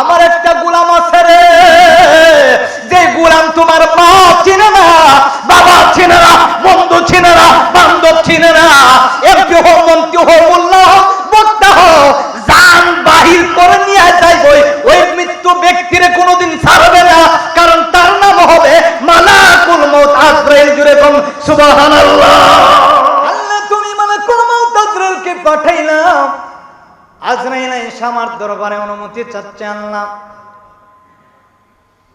আমার একটা গোলাম আছে রে। যে গোলাম তোমার মা চিনে না, বাবা চিনে না, বন্ধু চিনে না, বান্ধব চিনে না। এমপি হোক বক্তা হোক, জান বাহির করে নিয়ে ওই মৃত্যু কোনোদিন ছাড়বে না, কারণ তার নাম জুড়ে এসে আমার দরবারে অনুমতি চাচ্ছে আল্লাহ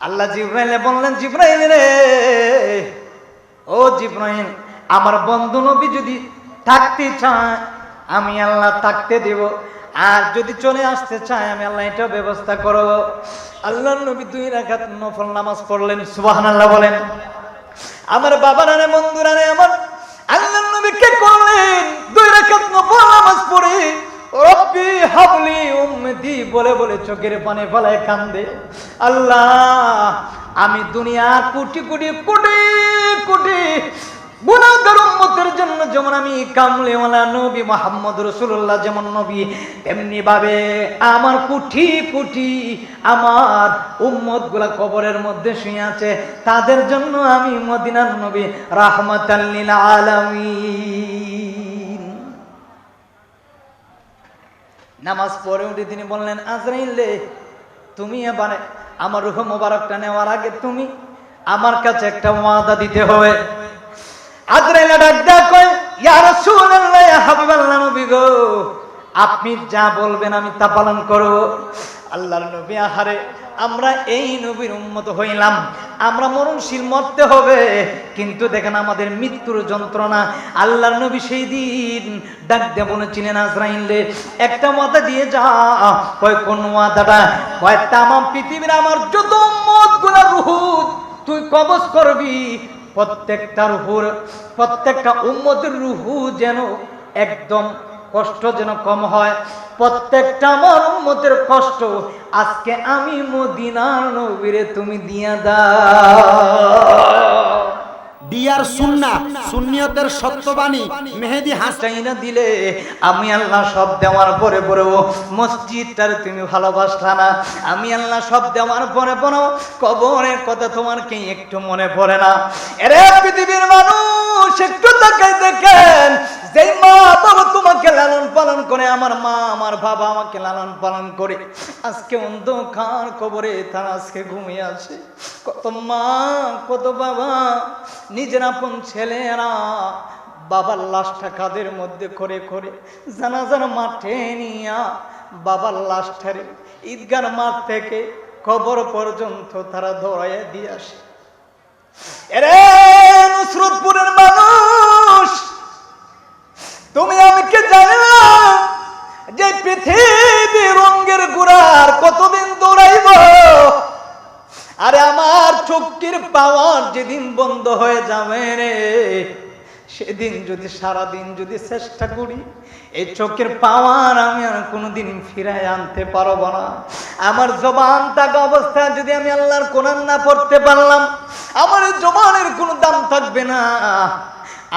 আল্লাহ জিব্রাইলে বললেন, জিব্রাইল রে, ও জিব্রাইল, আমার বন্ধু নবী যদি থাকতে চায়, আমি আল্লাহ থাকতে দেব। আর যদি চলে আসতে চায়, আমি আল্লাহ এটা ব্যবস্থা করব। আল্লাহ নবী দুই রাকাত নফল নামাজ পড়লেন, সুবহানাল্লাহ বলেন। আমার বাবার আনে, বন্ধুরা রে আমার আল্লাহ নবীকে করলেন? দুই রাকাত নফল নামাজ পড়ে বলে বলে চোখের পানি ফলায় কান্দে। আল্লাহ, আমি দুনিয়া কোটি কোটি কোটি কোটি জন্য যেমন আমি নবী রসুল্লাহ যেমন নবী আমার কোটি কোটি আমার উম্মতগুলা কবরের মধ্যে শুয়ে আছে। তাদের জন্য আমি মদিনার নবী রাহমাতাল্লিল আলামিন। নামাজ পড়ে উঠে তিনি বললেন, আজরাইলে তুমি এবারে আমার রুহ মোবারকটা নেওয়ার আগে তুমি আমার কাছে একটা ওয়াদা দিতে হবে। আজরাইলে ডাক কয়, ইয়া রাসূলুল্লাহ হাবিবাল্লাহ নবী গো, আপনি যা বলবেন আমি তা পালন করব। আল্লাহর নবী, আহারে, আমরা এই নবীর উম্মত হইলাম। আমরা মরণশীল মরতে হবে। কিন্তু দেখেন আমাদের মৃত্যুর যন্ত্রণা। আল্লাহর নবী সেই দিন ডাক দিয়ে বলেছিলেন আজরাইলে একটা মাথা দিয়ে যা। কয়, কোন ওয়াদাটা? কয়, তামাম পৃথিবীর আমার যত উম্মতগুলা রুহু তুই কবজ করবি। প্রত্যেকটা রুহুর, প্রত্যেকটা উম্মতের রুহু যেন একদম কষ্ট যেন কম হয়। প্রত্যেকটা আমার উম্মতের কষ্ট আজকে আমি মদিনার নবীরে তুমি দিয়া দাও। ডিয়ার সুন্না সুন্নিয়তের সত্যবাণী মেহেদি হাসান দিলে আমি আল্লাহ সব দেওয়ার পরে পরেও মসজিদটার তুমি ভালোবাসলা না। আমি আল্লাহ সব দেওয়ার পরে পরেও কবরের কথা তোমার কি একটু মনে পড়ে না? এরে পৃথিবীর মানুষ একটু তাকাই দেখেন যেই মা বাবা তোমাকে লালন পালন করে, আমার মা, আমার বাবা আমাকে লালন পালন করে, আজকে অন্ধকার কবরে আজকে ঘুমিয়ে আছে কত মা, কত বাবা, নিজের আপন ছেলেরা বাবার লাশটা কাদের মধ্যে করে করে জানাজার মাঠে নিয়া বাবার লাশটারে ঈদগার মাঠ থেকে কবর পর্যন্ত তারা ধরাইয়া দিয়ে আসে। এরে, নুসরতপুরের মানুষ তুমি আমাকে জানো না যে পৃথিবী রঙ্গের গুড়ার কতদিন দৌড়াইব? আরে আমার চোখের পাওয়ার যেদিন বন্ধ হয়ে যাবে রে, সেদিন যদি সারাদিন যদি চেষ্টা করি এই চোখের পাওয়ার আমি আর কোনোদিন ফিরায় আনতে পারব না। আমার জবান থাকা অবস্থায় যদি আমি আল্লাহর কোরআন না পড়তে পারলাম, আমার জবানের কোনো দাম থাকবে না।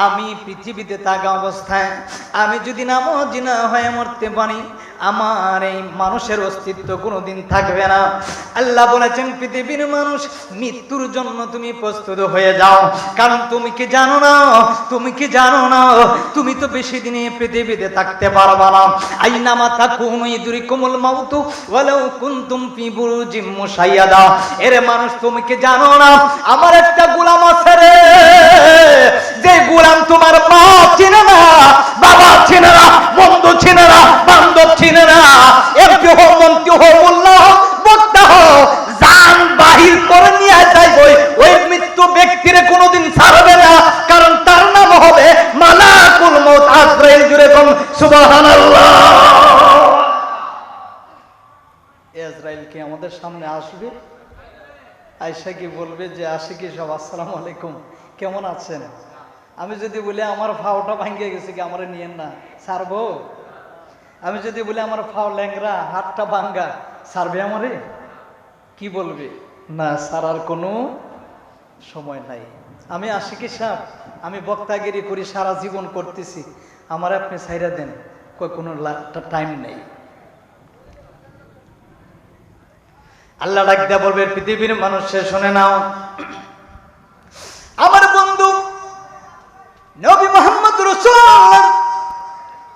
আমি পৃথিবীতে থাকা অবস্থায় আমি যদি নামাজ না হয়ে মরতে পারি, আমার এই মানুষের অস্তিত্ব কোনোদিন থাকবে না। আল্লাহ বলেছেন, পৃথিবীর মানুষ মৃত্যুর জন্য তুমি প্রস্তুত হয়ে যাও। কারণ তুমি কি জানো না? তুমি কি জানো না? তুমি তো বেশি দিনে পৃথিবীতে থাকতে পারবা না। আইনা মাথা কোন ইদুরি কোমল মাউতু ওয়ালাউ কুনতুম ফি বুরুজিম মুশাইয়াদা। এরে মানুষ, তুমি কি জানো না? আমার একটা গোলাম আছে রে। যে গোলাম তোমার মা চিনে না, বাবা চিনে না, বন্ধু চিনে না, বান্ধব চিনে না। মন্ত্রী আমাদের সামনে আসবে? আয়সা কি বলবে যে আসে কি সব আসসালামু আলাইকুম। কেমন আছেন? আমি যদি বলি আমার ফাওটা ভাঙ্গিয়ে গেছে কি আমার নিয়েন না? সারবো আমি যদি বলি আমার ফাও ল্যাংরা, হাতটা ভাঙ্গা সারবে আমারে? কি বলবে? না সারার কোনো সময় নাই। আমি আশিকি সাহ আমি বক্তাগিরি করি, সারা জীবন করতেছি। আমার আপনি সাইরা দেন কোনো টাইম নেই। আল্লাহ ডাক দেয়া বলবে, পৃথিবীর মানুষে, শুনে নাও। আমার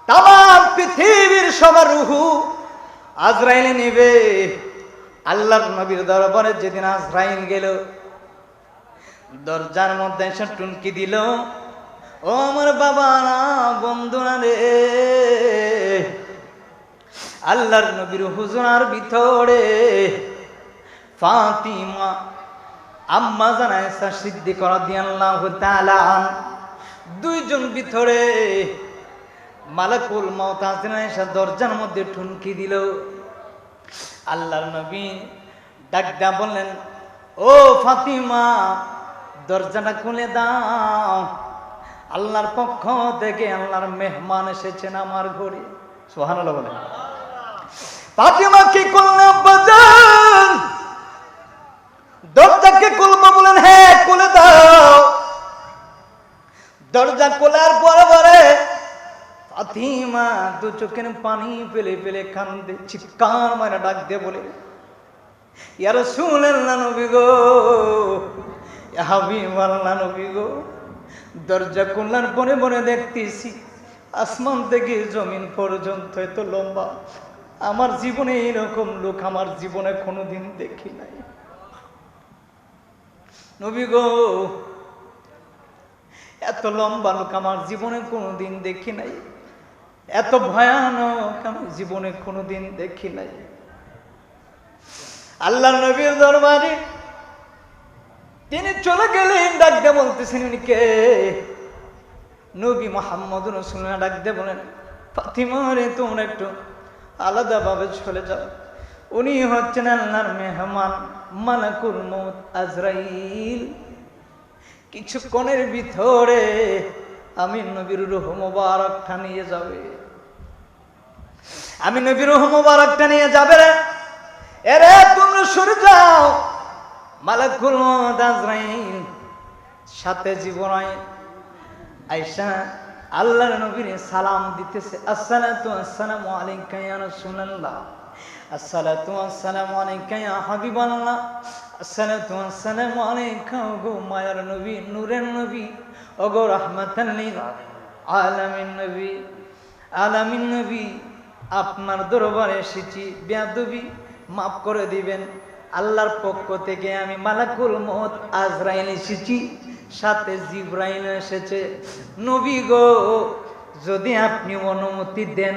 তাম পৃথিবীর সবার রুহু আজরাইলে নেবে আল্লাহর নবীর দরবারে যেদিন আজরাইল গেল, দরজার মধ্যে এসে টুনকি দিল, ও আমার বাবা না রে আল্লাহর নবীর হুজুরার ভিতরে ফাতিমা, আম্মা জানায়সা সিদ্ধি করা তাআলা আন। দুইজন ভিতরে। মালাকুল মওত আজরাইল দরজার মধ্যে ঠুনকি দিল। আল্লাহর নবী ডাক দেয়া বললেন, ও ফাতিমা, দরজাটা খুলে দাও। আল্লাহর পক্ষ থেকে আল্লাহর মেহমান এসেছেন আমার ঘরে। সোহানাল্লাহ বলেন। ফাতিমা কি করলাম বাজান দরজাকে দরজা খোলার পরে পরে ফাতিমা দু চোখের পানি পেলে পেলে কান্দে, চিৎকার মারা, ডাক দে বলে ইয়ার শুনেন না নবী গো হাবিব আল্লাহ নবী গো, দরজা খুললার পরে পরে দেখতেছি আসমান থেকে জমিন পর্যন্ত এত লম্বা। আমার জীবনে এরকম লোক আমার জীবনে কোনোদিন দেখি নাই। নবী গো এত লম্বা লোক আমার জীবনে কোনোদিন দেখি নাই। এত ভয়ানক আমি জীবনে কোনোদিন দেখি নাই। আল্লাহ নবীর দরবারে তিনি চলে গেলেন ডাকতে বলতেছেন, উনি কে? নবী মোহাম্মদ রসুল্লাহ ডাকতে বলেন, ফাতিমা রে, তোমরা একটু আলাদাভাবে চলে যাও। উনি হচ্ছেন আল্লাহর মেহমান মালাকুল মৌত আজরাইল। কিছুক্ষণের ভিতরে আমি নবীর রুহ মোবারকটা নিয়ে যাবে। আমি নবীর রুহ মোবারকটা নিয়ে যাবে রে। এরে, তোমরা সরে যাও। মালাকুল আজরাইল, সাথে জীবনায় আয়সা আল্লাহর নবীর সালাম দিতেছে। আসসালামু আলাইকা ইয়া রাসূলুল্লাহ। মায়ার নবী, নূরের নবী নবী নবী, আপনার দরবারে এসেছি, বেয়াদবি মাফ করে দিবেন। আল্লাহর পক্ষ থেকে আমি মালাকুল মত আজরাইল এসেছি, সাথে জিব্রাইল এসেছে। নবী গো, যদি আপনি অনুমতি দেন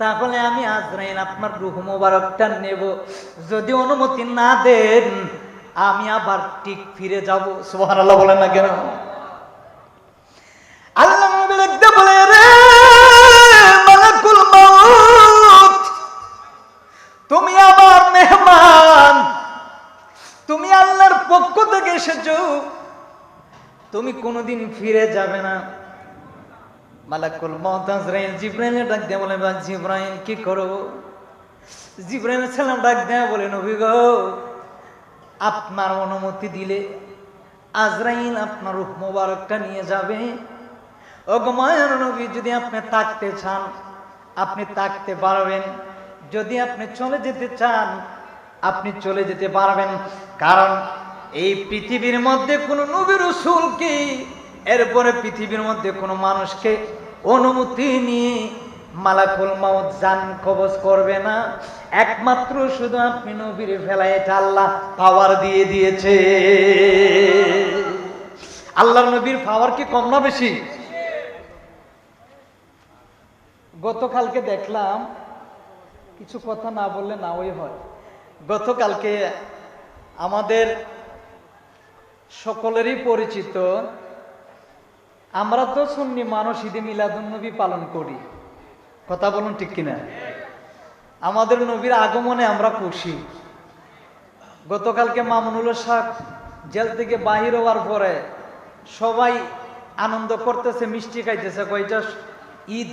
তাহলে আমি আজরাইল আপনার রুহ মোবারকটা নেব। যদি অনুমতি না দেন, আমি আবার ঠিক ফিরে যাব। সুবহানাল্লাহ বলেন না কেন? আল্লাহ নবী বলে, রে তুমি আমার মেহমান, তুমি আল্লাহর পক্ষ থেকে এসেছ, তুমি কোনোদিন ফিরে যাবে না। মালাকুল মউত আজরাইল জিব্রাইল ডাক দিয়ে বলে জিব্রাইল, কি করো? জিব্রাইল সালাম ডাক দেয়া বলে, নবী গো, আপনার অনুমতি দিলে আজরাইল আপনার রূপ মোবারকটা নিয়ে যাবে। ও গমায়ার নবী, যদি আপনি তাকতে চান, আপনি তাকতে পারবেন। যদি আপনি চলে যেতে চান, আপনি চলে যেতে পারবেন। কারণ এই পৃথিবীর মধ্যে কোনো নবী রসুলকে, এরপরে পৃথিবীর মধ্যে কোনো মানুষকে অনুমতি নিয়ে মালাকুল মাউত জান কবজ করবে না। একমাত্র শুধু আপনি নবীর ফেলায় এটা আল্লাহ পাওয়ার দিয়ে দিয়েছে। আল্লাহ নবীর পাওয়ার কি কম না বেশি? গতকালকে দেখলাম, কিছু কথা না বললে না ওই হয়। গতকালকে আমাদের সকলেরই পরিচিত আমরা তো সুন্নি মানুষ, ঈদে মিলাদুন্নবী পালন করি। কথা বলুন ঠিক কিনা? আমাদের নবীর আগমনে আমরা খুশি। গতকালকে মামুনুল শাহ জেল থেকে বাহির হওয়ার পরে সবাই আনন্দ করতেছে, মিষ্টি খাইতেছে, কয়টা ঈদ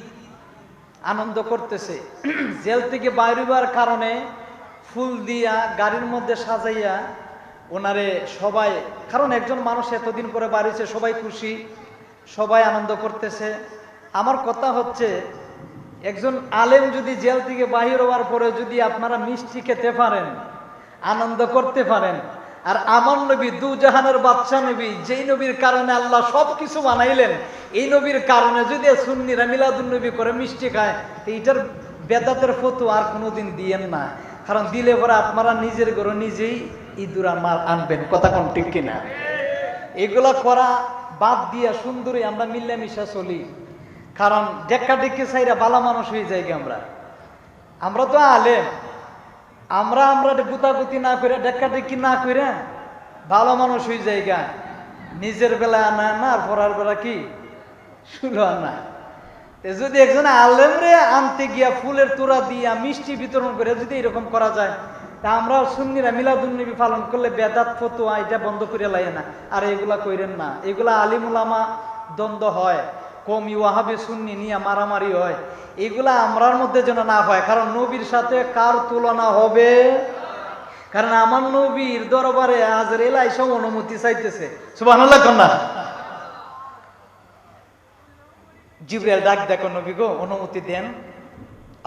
আনন্দ করতেছে। জেল থেকে বাইরে হওয়ার কারণে ফুল দিয়া, গাড়ির মধ্যে সাজাইয়া ওনারে সবাই কারণ একজন মানুষ এতদিন পরে বাড়িছে, সবাই খুশি। সবাই আনন্দ করতেছে। আমার কথা হচ্ছে, একজন আলেম যদি জেল থেকে বাহির হওয়ার পরে যদি আপনারা মিষ্টি খেতে পারেন, আনন্দ করতে পারেন, আর আমার নবী, দু জাহানের বাচ্চা নবী, যেই নবীর কারণে আল্লাহ সব কিছু বানাইলেন, এই নবীর কারণে যদি সুন্নিরা মিলাদুল নবী করে মিষ্টি খায় এইটার বেদাতের ফটো আর কোনোদিন দিয়েন না। কারণ দিলে পরে আপনারা নিজের ঘরে নিজেই ইঁদুর মাল আনবেন। কথা কোন ঠিক কিনা? এগুলা করা বাদ দিয়া সুন্দরী আমরা মিল্লামিশা চলি। কারণ ডেক্কা ডেক্কি সাইরা বালা মানুষ হয়ে যাই আমরা। আমরা তো আলেম। আমরা আমরা গুতাগুতি না করে ডেক্কা ডেক্কি না করে ভালো মানুষ হয়ে যাই গা। নিজের বেলা আনা না, আর পড়ার বেলা কি? শুলো আনা। যদি একজন আলেম রে আনতে গিয়া ফুলের তোড়া দিয়া মিষ্টি বিতরণ করে যদি এরকম করা যায় তা আমরা সুন্নিরা মিলাদুন্নবী পালন করলে বেদাত, ফতুয়া এটা বন্ধ করে লাগে না। আর এগুলা কইরেন না। এগুলা আলিমুলামা দ্বন্দ্ব হয়। কম ওয়াহাবে সুন্নি নিয়ে মারামারি হয়। এগুলা আমরার মধ্যে যেন না হয়। কারণ নবীর সাথে কার তুলনা হবে? কারণ আমার নবীর দরবারে আজ রেলাই সব অনুমতি চাইতেছে। সুবহানাল্লাহ কন্যা জিব্রাইল ডাক দেখো নবী গো, অনুমতি দেন।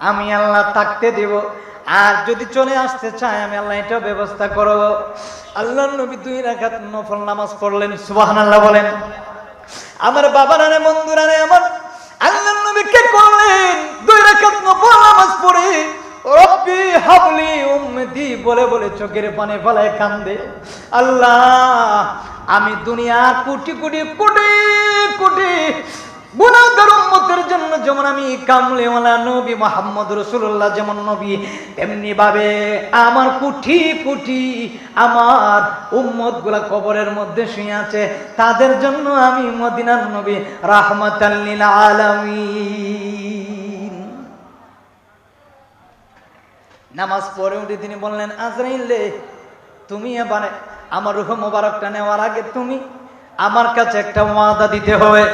আমি আল্লাহ থাকতে দেব। আর যদি চলে আসতে চায়, আমি আল্লাহ এটা ব্যবস্থা করব। আল্লাহ নবী দুই রাকাত নফল নামাজ পড়লেন, সুবহানাল্লাহ বলেন। আমার বাবারা রে, বন্ধুরা রে, আমার আল্লাহ নবীকে করলেন? দুই রাকাত নফল নামাজ পড়ে, রব্বি হাবলি উম্মতি বলে বলে চোখের পানি ফলায় কান্দে। আল্লাহ, আমি দুনিয়া কোটি কোটি কোটি কোটি জন্য যেমন আমি কামলেওয়ালা নবী মোহাম্মদ রসুল্লাহ, যেমন নবী, তেমনি ভাবে আমার কোটি কোটি আমার উম্মতগুলা কবরের মধ্যে শুয়ে আছে। তাদের জন্য আমি মদিনার নবী রাহমাতাল্লিল আলামিন। নামাজ পড়ে উঠে তিনি বললেন, আজরাইলে তুমি এবারে আমার রুহ মোবারকটা নেওয়ার আগে তুমি আমার কাছে একটা ওয়াদা দিতে হবে।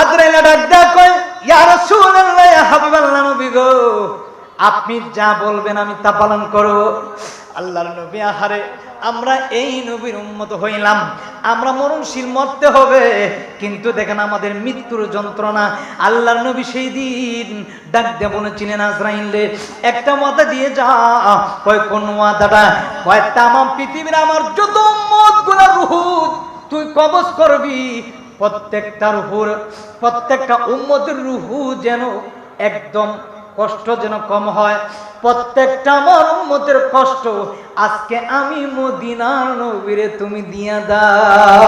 আজরাইলা ডাক ডাক আপনি যা বলবেন আমি তা পালন করব আল্লাহর নবী, আহারে, আমরা এই নবীর উন্মত হইলাম। আমরা মরণশীল মরতে হবে। কিন্তু দেখেন আমাদের মৃত্যুর যন্ত্রণা। আল্লাহর নবী সেই দিন ডাক দিয়ে বলেছিলেন আজরাইলে একটা মাথা দিয়ে যা। কয়, কোন ওয়াদাটা? কয়, তামাম পৃথিবীর আমার যত উম্মতগুলা রুহু তুই কবজ করবি। প্রত্যেকটা রুহুর, প্রত্যেকটা উম্মতের রুহু যেন একদম কষ্ট যেন কম হয়। প্রত্যেকটা আমার উম্মতের কষ্ট, আজকে আমি মদিনার নবীরে তুমি দিয়া দাও।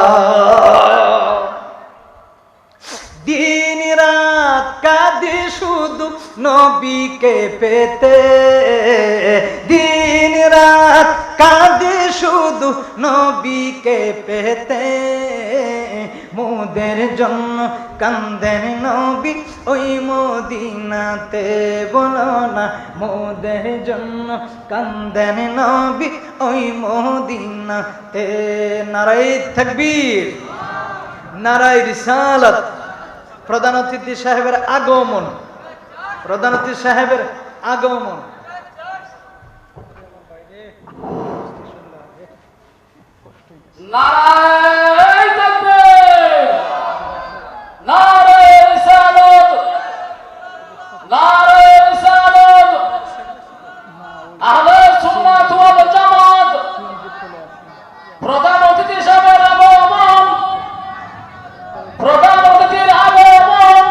দিন রাত কাঁদে শুধু নবীকে পেতে। দিন রাত কাঁদে শুধু নবীকে পেতে। মোদের জন্য কান্দেন নবী, ওই মদিনাতে বলো না, মোদের জন্য কান্দেন নবী, ওই মদিনাতে। নারাই থাকবীর নারাই রিসালাত। প্রধান অতিথি সাহেবের আগমন, প্রধান অতিথি সাহেবের আগমন। নারায়ণ তাকবীর নারায়ণ রিসালাত নারায়ণ রিসালাত আহলে সুন্নাত ওয়াল জামাত প্রধান অতিথি সাহেবের আগমন প্রধান অতিথির আগমন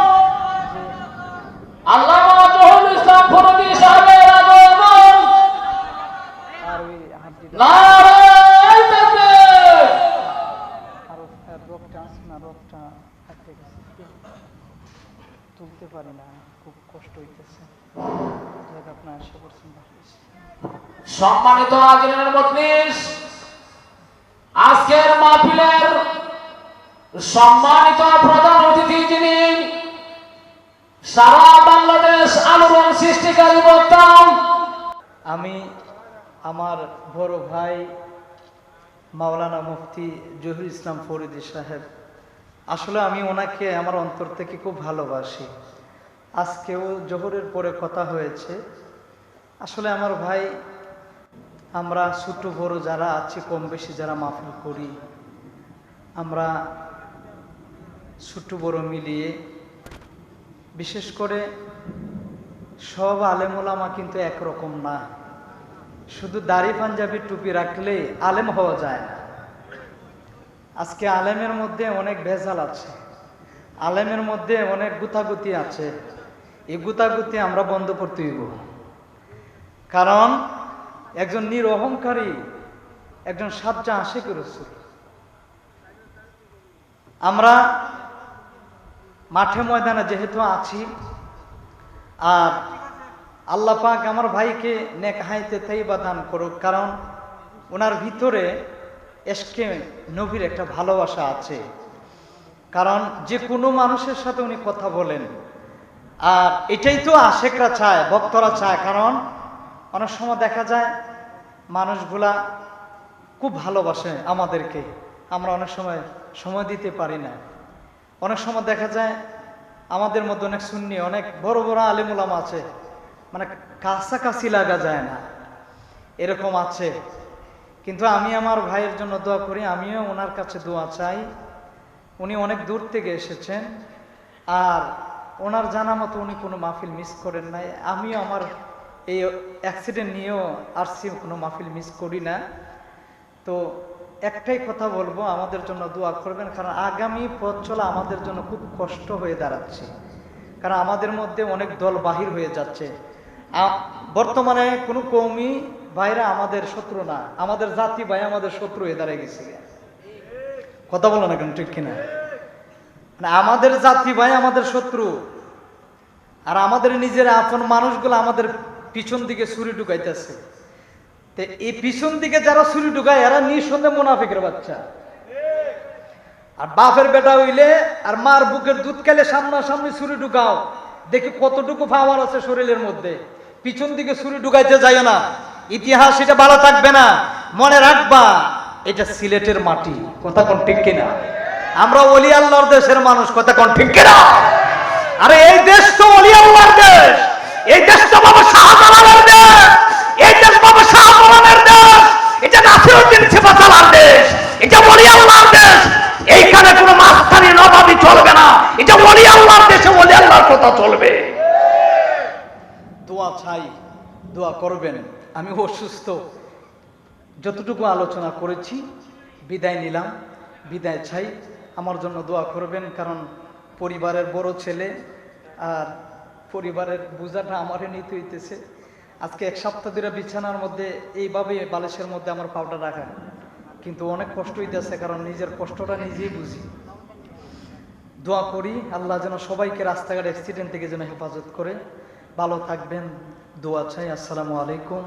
আল্লামা জহুরুল ইসলাম ফরদি সাহেবের আগমন নারায়ণ তাকবীর আরও রোগটা আছে না রোগটা হাঁটতে গেছে তুলতে পারি না খুব কষ্ট হইতেছে যাক আপনার আশা করছেন ভালো হয়েছে। সম্মানিত আজরের মজলিস আজকের মাহফিলের সম্মানিত প্রধান অতিথি যিনি সারা বাংলাদেশ আলোড়ন সৃষ্টিকারী বক্তা আমি আমার বড় ভাই মাওলানা মুফতি জহির ইসলাম ফরিদি সাহেব, আসলে আমি ওনাকে আমার অন্তর থেকে খুব ভালোবাসি। আজকেও জোহরের পরে কথা হয়েছে। আসলে আমার ভাই, আমরা ছোট বড় যারা আছি কম বেশি যারা মাহফিল করি, আমরা ছোট বড় মিলিয়ে, বিশেষ করে সব আলেমোলামা কিন্তু একরকম না। শুধু দাড়ি পাঞ্জাবি টুপি রাখলে আলেম হওয়া যায় না। আজকে আলেমের মধ্যে অনেক ভেজাল আছে। আলেমের মধ্যে অনেক গুতাগুতি আছে। এই গুতাগুতি আমরা বন্ধ করতে হইব। কারণ একজন নিরহংকারী, একজন সাজ্জা আশিক রসুল। আমরা মাঠে ময়দানে যেহেতু আছি, আর আল্লাহ পাক আমার ভাইকে নেক হাইতে তাইবা দান করুক, কারণ ওনার ভিতরে এসকে নবীর একটা ভালোবাসা আছে। কারণ যে কোনো মানুষের সাথে উনি কথা বলেন, আর এটাই তো আশেকরা চায়, ভক্তরা চায়, কারণ অনেক সময় দেখা যায় মানুষগুলা খুব ভালোবাসে আমাদেরকে, আমরা অনেক সময় সময় দিতে পারি না। অনেক সময় দেখা যায় আমাদের মধ্যে অনেক শূন্য অনেক বড় বড় আলিমুলাম আছে মানে কাছাকাছি লাগা যায় না। এরকম আছে। কিন্তু আমি আমার ভাইয়ের জন্য দোয়া করি, আমিও ওনার কাছে দোয়া চাই। উনি অনেক দূর থেকে এসেছেন। আর ওনার জানা মতো উনি কোনো মাহফিল মিস করেন নাই। আমিও আমার এই অ্যাক্সিডেন্ট নিয়েও আসছি কোনো মাহফিল মিস করি না। তো একটাই কথা বলব, আমাদের জন্য দোয়া করবেন, কারণ আগামী পথ চলা আমাদের জন্য খুব কষ্ট হয়ে দাঁড়াচ্ছে। কারণ আমাদের মধ্যে অনেক দল বাহির হয়ে যাচ্ছে। বর্তমানে কোনো কৌমি ভাইরা আমাদের শত্রু না। আমাদের জাতি ভাই আমাদের শত্রু হয়ে দাঁড়িয়ে গেছে। কথা বলো না কেন ঠিক কিনা? মানে আমাদের জাতি ভাই আমাদের শত্রু। আর আমাদের নিজের আপন মানুষগুলো আমাদের পিছন দিকে ছুরি ঢুকাইতেছে। তো এই পিছন দিকে যারা ছুরি ঢুকায়, এরা নিঃসন্দেহে মুনাফিকের বাচ্চা। আর বাপের বেটা হইলে আর মার বুকের দুধ খেলে সামনাসামনি ছুরি ঢুকাও। দেখি কতটুকু পাওয়ার আছে শরীরের মধ্যে। পিছন দিকে ছুরি ঢুকাইতে যায় না। ইতিহাস এটা ভালো থাকবে না। মনে রাখবা, এটা সিলেটের মাটি। কথা কোন ঠিক কিনা? আমরা অলি আল্লাহর দেশের মানুষ, কথা কোন ঠিক কিনা? আরে এই দেশ তো অলি আল্লাহর দেশ। এই দেশ তো বাবা শাহজালালের দেশ। এই দেশ বাবা শাহজালালের দেশ। এটা নাসিরউদ্দিন সিপাতালার দেশ এটা অলি আল্লাহর দেশ, এইখানে কোনো মাস্তানি নবাবি চলবে না। এটা অলি আল্লাহর দেশে অলি আল্লাহর কথা চলবে। দোয়া চাই, দোয়া করবেন। আমি অসুস্থ। যতটুকু আলোচনা করেছি, বিদায় নিলাম, বিদায় চাই। আমার জন্য দোয়া করবেন, কারণ পরিবারের বড় ছেলে আর পরিবারের বোঝাটা আমারে নিতে হইতেছে। আজকে এক সপ্তাহ ধরে বিছানার মধ্যে, এইভাবে বালিশের মধ্যে আমার পাউডার রাখা কিন্তু অনেক কষ্ট হইতেছে, কারণ নিজের কষ্টটা নিজেই বুঝি। দোয়া করি, আল্লাহ যেন সবাইকে রাস্তাঘাট অ্যাক্সিডেন্ট থেকে যেন হেফাজত করে। ভালো থাকবেন দোয়া চাই আসসালামু আলাইকুম।